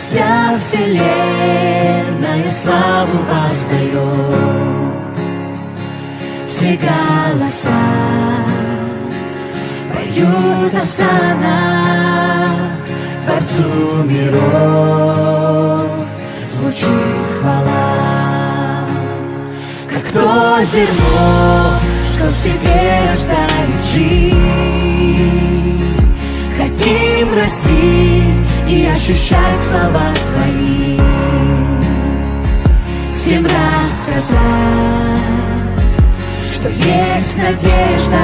вся вселенная славу воздает. Все голоса поют Осана, Творцу миров, звучит хвала. Как то зерно, что в себе рождает жизнь. Хотим расти и ощущать слова Твои. Всем рассказать, что есть надежда,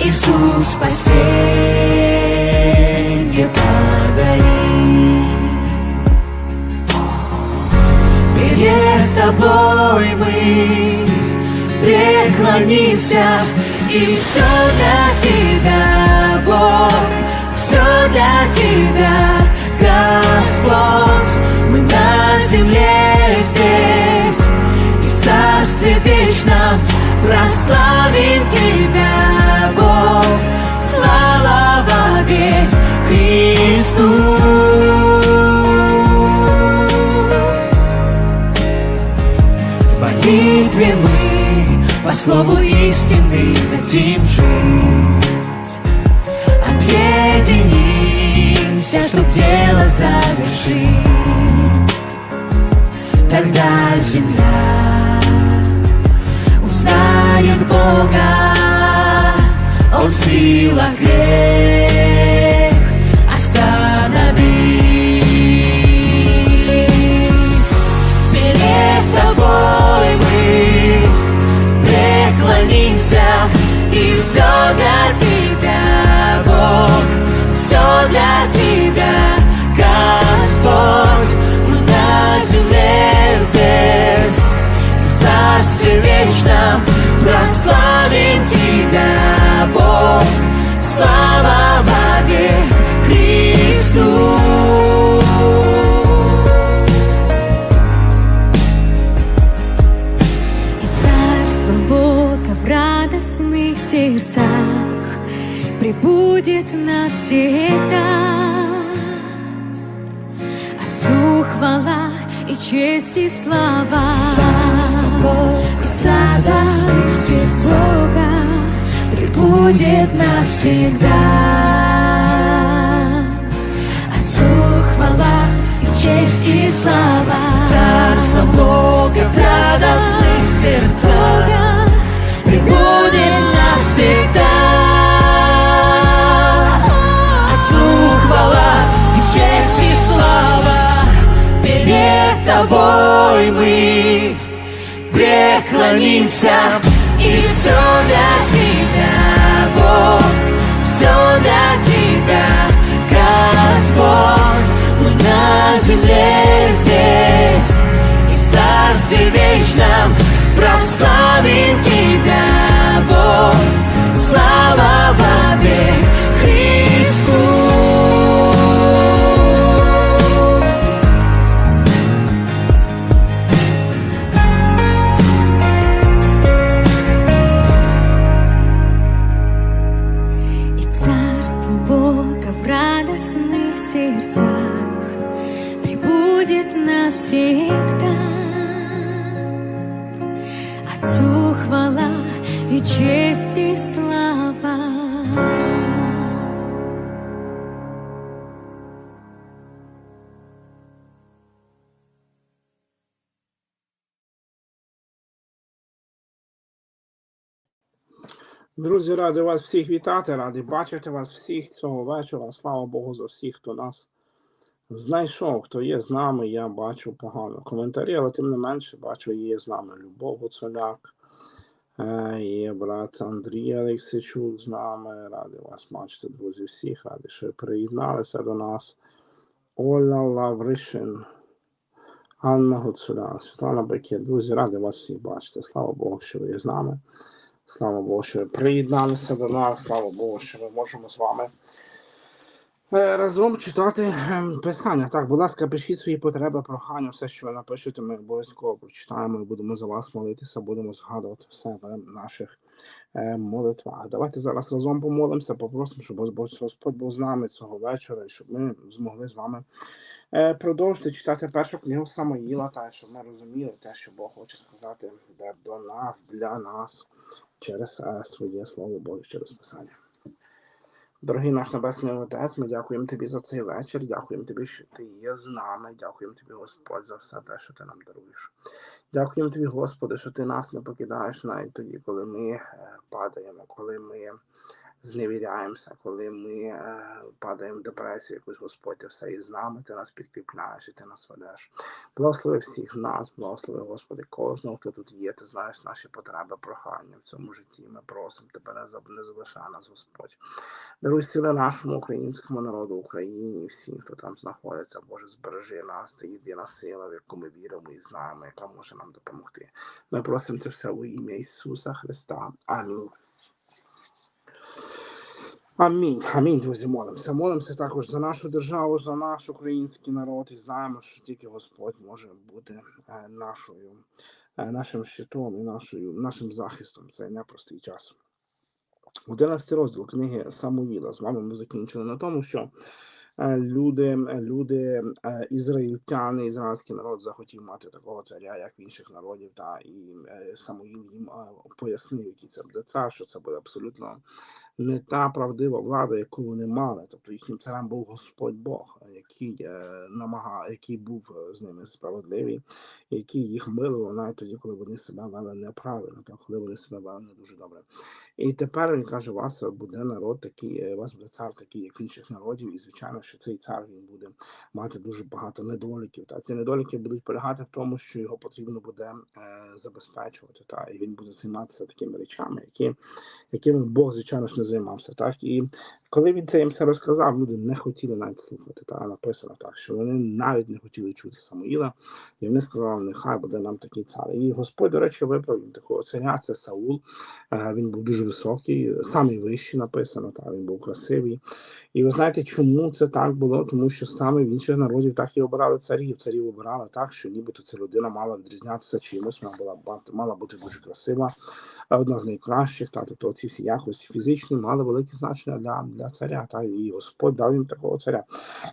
Иисус спасенье подари. Перед Тобой мы преклонимся, и все для Тебя, Бог, все для Тебя, Господь. Мы на земле здесь, и в Царстве вечном прославим Тебя, дело завершить. Тогда земля узнает Бога, Он в силах грех остановить. Перед тобой мы преклонимся, и все для тебя, Бог, все для тебя, Господь, на земле здесь, в Царстве вечном прославим тебя, Бог, слава честь и слава. Царство Бога И царство в радостных сердцах Бога пребудет навсегда. Отцу хвала и честь и слава. Царство Бога преклонимся, и все для тебя, Бог, все для тебя, Господь. Мы на земле здесь, и в Царстве вечном прославим Тебя, Бог. Слава во век Друзі, радий вас всіх вітати, радий бачити вас всіх цього вечора. Слава Богу за всіх, хто нас знайшов, хто є з нами. Я бачу погано коментарі, але тим не менше бачу, є з нами Любов Гуцуляк, е, є брат Андрій Олексійчук з нами. Радий вас бачити, друзі, всіх. Радий, що приєдналися до нас. Оля Лавришин, Анна Гуцуляк, Світлана Бекет. Друзі, радий вас всіх бачити. Слава Богу, що ви є з нами. Слава Богу, що ви приєдналися до нас. Слава Богу, що ми можемо з вами е, разом читати ем, писання. Так, будь ласка, пишіть свої потреби, прохання, все, що ви напишете, ми обов'язково прочитаємо будемо за вас молитися, будемо згадувати все в наших е, молитва. А давайте зараз разом помолимося, попросимо, щоб Господь Господь був з нами цього вечора, і щоб ми змогли з вами е, продовжити читати першу книгу Самоїла, та щоб ми розуміли те, що Бог хоче сказати до нас, для нас через е, своє слово Боже, через Писання. Дорогий наш Небесний Отець, ми дякуємо Тобі за цей вечір. Дякуємо Тобі, що Ти є з нами. Дякуємо Тобі, Господь, за все те, що Ти нам даруєш. Дякуємо Тобі, Господи, що Ти нас не покидаєш навіть тоді, коли ми е, падаємо, коли ми зневіряємося, коли ми е, падаємо в депресію, якусь Господь, все із нами, ти нас підкріпляєш і ти нас ведеш. Благослови всіх нас, благослови, Господи, кожного, хто тут є, ти знаєш наші потреби, прохання в цьому житті. Ми просимо Тебе, не не залишай нас, Господь. Даруй сили нашому українському народу, Україні, і всім, хто там знаходиться. Боже, збережи нас, ти єдина сила, в яку ми віримо і знаємо, яка може нам допомогти. Ми просимо це все у ім'я Ісуса Христа. Амінь. Амінь. Амінь, друзі, молимося. Молимося також за нашу державу, за наш український народ і знаємо, що тільки Господь може бути е, нашою, е, нашим щитом і нашою, нашим захистом. Це непростий час. 11 розділ книги Самуїла. З вами ми закінчили на тому, що е, люди, люди, ізраїльтяни, ізраїльський народ захотів мати такого царя, як в інших народів. Та і Самуїл їм пояснив, який це буде цар, що це буде абсолютно не та правдива влада, яку вони мали. Тобто їхнім царем був Господь Бог, який е, намагав, який був е, з ними справедливий, який їх милував навіть тоді, коли вони себе вели неправильно, та коли вони себе вели не дуже добре. І тепер він каже: у вас буде народ такий, е, вас буде цар такий, як інших народів, і звичайно, що цей цар він буде мати дуже багато недоліків. Та ці недоліки будуть полягати в тому, що його потрібно буде е, забезпечувати. Та і він буде займатися такими речами, які якими Бог, звичайно ж, не займався. Так і коли він це їм все розказав, люди не хотіли навіть слухати. Та написано так, що вони навіть не хотіли чути Самуїла, і вони сказали, нехай буде нам такий цар. І Господь, до речі, вибрав він такого царя, це Саул. Е, Він був дуже високий, самий вищий написано, та він був красивий. І ви знаєте, чому це так було? Тому що саме в інших народів так і обирали царів. Царів обирали так, що нібито ця людина мала відрізнятися чимось, вона була мала бути дуже красива, одна з найкращих, та тобто ці всі якості фізичні мали велике значення для, для царя. Та і Господь дав їм такого царя.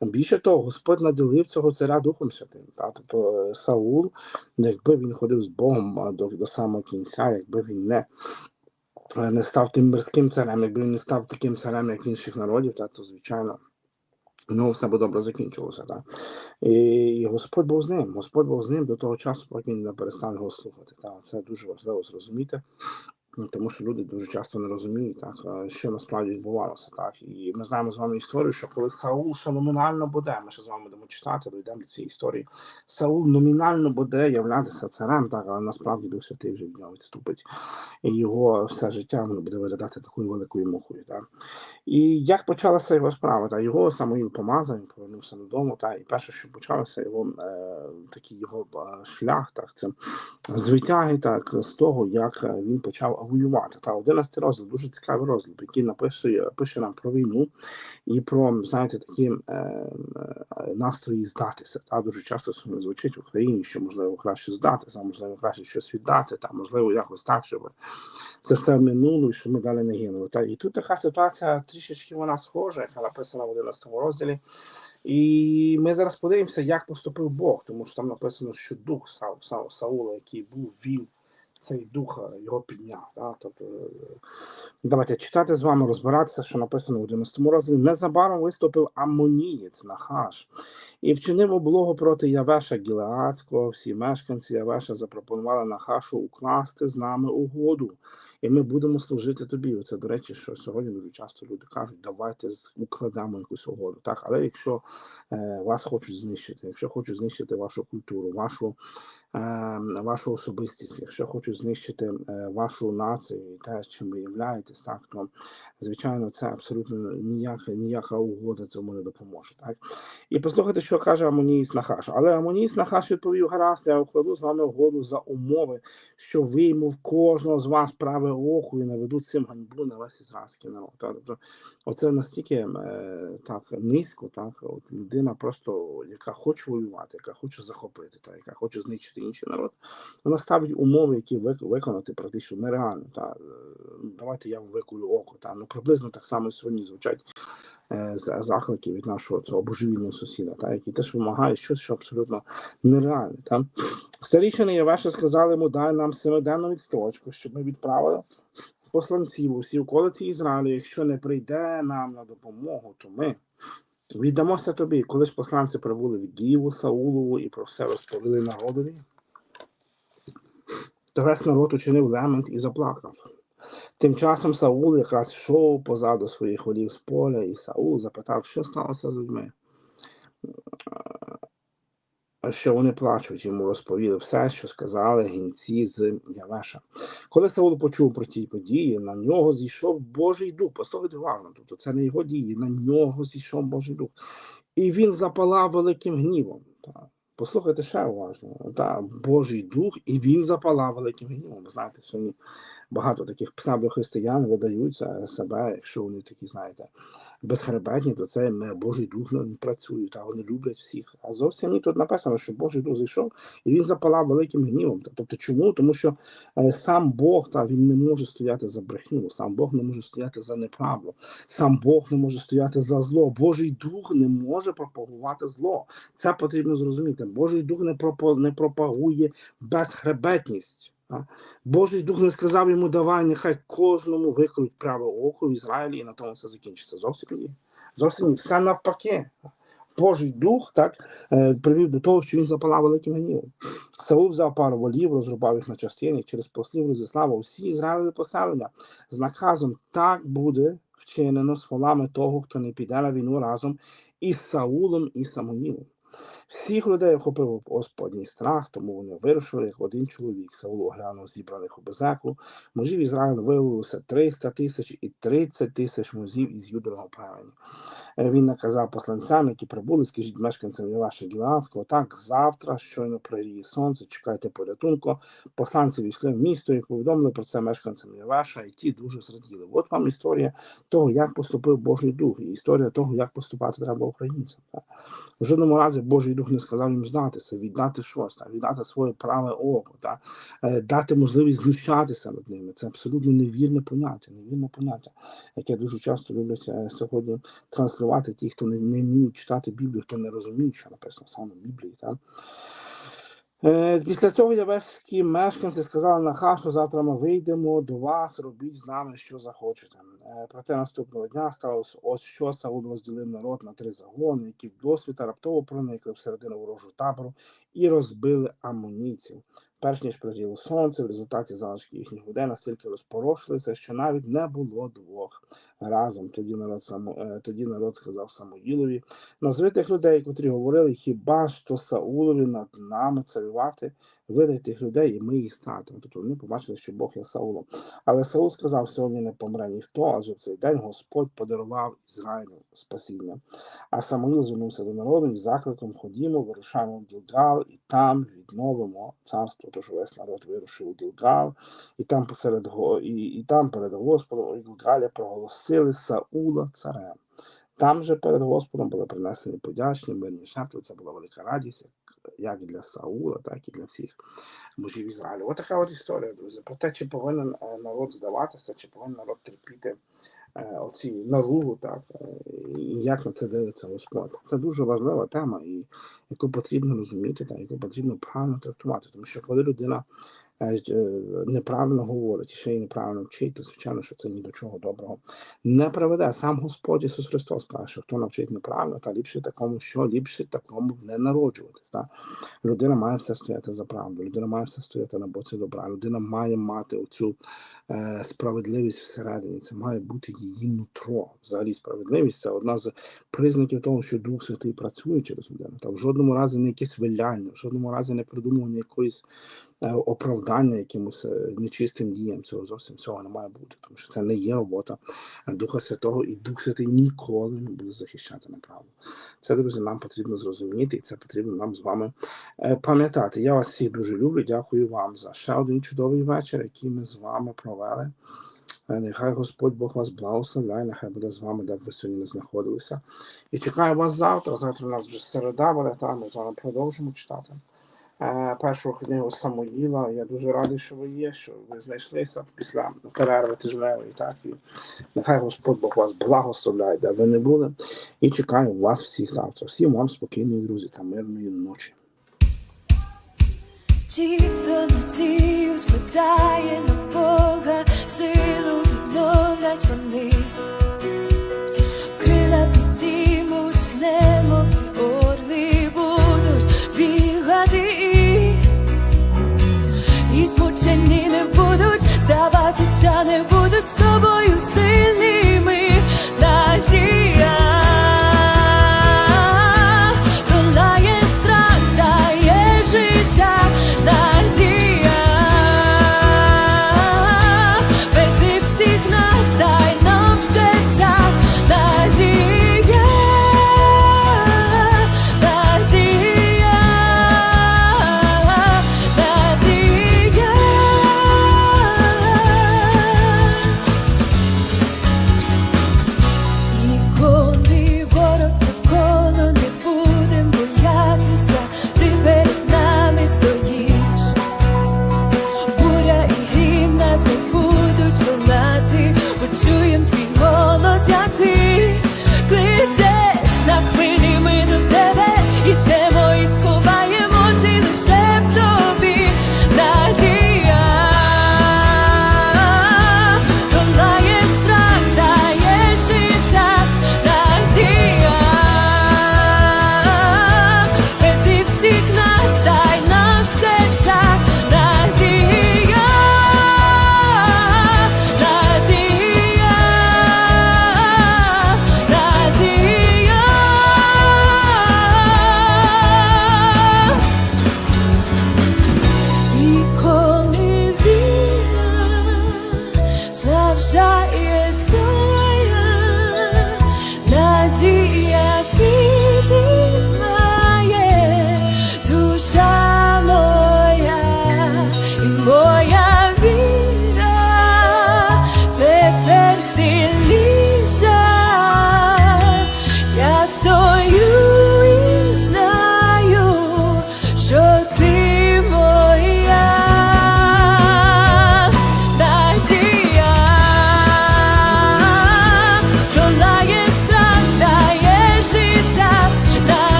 Більше того, Господь наділив цього царя Духом Святим. Та тобто е, Саул, якби він ходив з Богом до, до самого кінця, якби він не е, не став тим мирським царем, якби він не став таким царем, як інших народів, та, то звичайно. Ну, все би добре закінчилося, так. І, і Господь був з ним. Господь був з ним до того часу, поки він не перестав його слухати. Так, це дуже важливо зрозуміти. Ну, Тому що люди дуже часто не розуміють, так, що насправді відбувалося. Так. І ми знаємо з вами історію, що коли Саул ще номінально буде, ми ще з вами будемо читати, дійдемо до цієї історії. Саул номінально буде являтися царем, так, але насправді Дух Святий вже від нього відступить. І його все життя воно буде виглядати такою великою мухою. Так. І як почалася його справа? Та його Самуїл помазав, він повернувся додому. Та і перше, що почалося, його е, такий його е, шлях, так це з так з того, як е, він почав воювати. Та 11 розділ, дуже цікавий розділ, який напише, пише нам про війну і про знаєте такі е, е, настрої здатися. Та дуже часто звучить в Україні, що можливо краще здатися, можливо, краще щось віддати, та можливо якось так, щоб це все минуло, що ми далі не гинули. Та і тут така ситуація трішечки вона схожа, яка написана в 11 розділі. І ми зараз подивимося, як поступив Бог, тому що там написано, що дух Сау, Сау, Саула, який був вів, цей дух е, його підняв. Так? Тобто, е, давайте читати з вами, розбиратися, що написано в 11 розділі. Незабаром виступив Амонієць Нахаш і вчинив облогу проти Явеша Гілеацького. Всі мешканці Явеша запропонували Нахашу укласти з нами угоду, і ми будемо служити тобі. Це, до речі, що сьогодні дуже часто люди кажуть, давайте укладемо якусь угоду. Так, але якщо е, вас хочуть знищити, якщо хочуть знищити вашу культуру, вашу, е, вашу особистість, якщо хочуть знищити е, вашу націю і те, чим ви являєтесь, так, то, звичайно, це абсолютно ніяка, ніяка угода цьому не допоможе. Так? І послухайте, що каже Амоніїс Нахаш. Але Амоніїс Нахаш відповів, гаразд, я укладу з вами угоду за умови, що вийму в кожного з вас праве око і наведу цим ганьбу на весь ізраїльський народ. Так? Тобто, оце настільки е, так низько, так, от людина просто, яка хоче воювати, яка хоче захопити, так, яка хоче знищити інший народ, вона ставить умови, які виконати практично нереально. Та, е, давайте я вам викую око. Та, ну, приблизно так само сьогодні звучать е, заклики від нашого цього божевільного сусіда, та, які теж вимагають щось, що абсолютно нереальне. Та. Старішини Євеша сказали йому, дай нам семиденну відстрочку, щоб ми відправили посланців у всі околиці Ізраїлю. Якщо не прийде нам на допомогу, то ми віддамося тобі. Коли ж посланці прибули в Гіву, Саулову і про все розповіли народові, то весь народ учинив лемент і заплакав. Тим часом Саул якраз йшов позаду своїх волів з поля, і Саул запитав, що сталося з людьми. Що вони плачуть, йому розповіли все, що сказали гінці з Явеша. Коли Саул почув про ті події, на нього зійшов Божий дух. Послухайте уважно, тобто це не його дії, на нього зійшов Божий дух. І він запалав великим гнівом. Та. Послухайте ще уважно, та, Божий дух, і він запалав великим гнівом. Знаєте, сьогодні багато таких псевдохристиян видають за себе, якщо вони такі, знаєте, безхребетні, то це м, Божий дух не працює, та вони люблять всіх. А зовсім ні, тут написано, що Божий дух зайшов і він запалав великим гнівом. Тобто, чому? Тому що е, сам Бог та він не може стояти за брехню, сам Бог не може стояти за неправду, сам Бог не може стояти за зло. Божий дух не може пропагувати зло. Це потрібно зрозуміти. Божий дух не пропагує безхребетність. Божий дух не сказав йому, давай, нехай кожному викоють праве око в Ізраїлі, і на тому все закінчиться. Зовсім ні. Зовсім ні. Все навпаки. Божий дух так е, привів до того, що він запалав великим гнівом. Саул взяв пару волів, розрубав їх на частини, через послів розіслав усі Ізраїлеві поселення з наказом так буде вчинено з волами того, хто не піде на війну разом із Саулом і Самуїлом. Всіх людей охопив Господній страх, тому вони вирушили як один чоловік. Саул оглянув зібраних у безеку. Мужів Ізраїлю виявилося 300 тисяч і 30 тисяч мужів із юдиного племені. Е, Він наказав посланцям, які прибули, скажіть мешканцям Єваша Гілеадського, так, завтра, щойно проріє сонце, чекайте порятунку. Посланці війшли в місто і повідомили про це мешканцям Єваша, і ті дуже зраділи. От вам історія того, як поступив Божий Дух, і історія того, як поступати треба українцям. В жодному разі Божий Дух не сказав їм здатися, віддати щось, так, віддати своє праве око, так, е, дати можливість знущатися над ними. Це абсолютно невірне поняття, невірне поняття, яке дуже часто люблять е, сьогодні транслювати ті, хто не, не вміють читати Біблію, хто не розуміє, що написано саме в Біблії. Так? Е, Після цього явешські мешканці сказали Нахашу, завтра ми вийдемо до вас, робіть з нами, що захочете. Е, Проте наступного дня сталося ось що Саул розділив народ на три загони, які вдосвіта раптово проникли всередину ворожого табору і розбили амуніцію. Перш ніж пригріло сонце, в результаті залишки їхніх людей настільки розпорошилися, що навіть не було двох разом. Тоді народ само, е, тоді народ сказав Самоїлові назви тих людей, котрі говорили, хіба ж то Саулові над нами царювати, видай тих людей, і ми їх статимо. Тобто вони побачили, що Бог є Саулом. Але Саул сказав, сьогодні не помре ніхто, адже в цей день Господь подарував Ізраїлю спасіння. А Самуїл звернувся до народу із закликом ходімо, вирушаємо в Гілгал, і там відновимо царство. Тож весь народ вирушив у Гілгал, і там посеред і, і там перед Господом у Гілгалі проголосили Саула царем. Там же перед Господом були принесені подячні мирні жертви. Це була велика радість, як, для Саула, так і для всіх мужів Ізраїлю. Ось така от історія, друзі. Про те, чи повинен е, народ здаватися, чи повинен народ терпіти е, оці наругу, так, е, і як на це дивиться Господь. Це дуже важлива тема, і яку потрібно розуміти, та яку потрібно правильно трактувати. Тому що коли людина неправильно говорить ще й неправильно вчить, то звичайно, що це ні до чого доброго не приведе. Сам Господь Ісус Христос каже, що хто навчить неправильно, та ліпше такому, що ліпше такому не народжуватись. Так? Людина має все стояти за правду, людина має все стояти на боці добра, людина має мати оцю е, справедливість всередині. Це має бути її нутро. Взагалі, справедливість це одна з признаків того, що Дух Святий працює через людину. Та в жодному разі не якесь виляння, в жодному разі не придумування якоїсь е, оправдання якимось е, нечистим діям. Цього зовсім цього не має бути, тому що це не є робота Духа Святого, і Дух Святий ніколи не буде захищати неправду. Це, друзі, нам потрібно зрозуміти, і це потрібно нам з вами е, пам'ятати. Я вас всіх дуже люблю. Дякую вам за ще один чудовий вечір, який ми з вами провели. Е, Нехай Господь Бог вас благословляє, нехай буде з вами, де б ви сьогодні не знаходилися. І чекаю вас завтра. Завтра у нас вже середа буде, та ми з вами продовжимо читати. Першу книгу Самуїла. Я дуже радий, що ви є, що ви знайшлися після перерви тижневої. Так, і нехай Господь Бог вас благословляє, де ви не були. І чекаю вас всіх завтра. Всім вам спокійної, друзі, та мирної ночі. Ті, хто надію складає на Бога, силу відновлять вони. Крила підіймуть, і змучені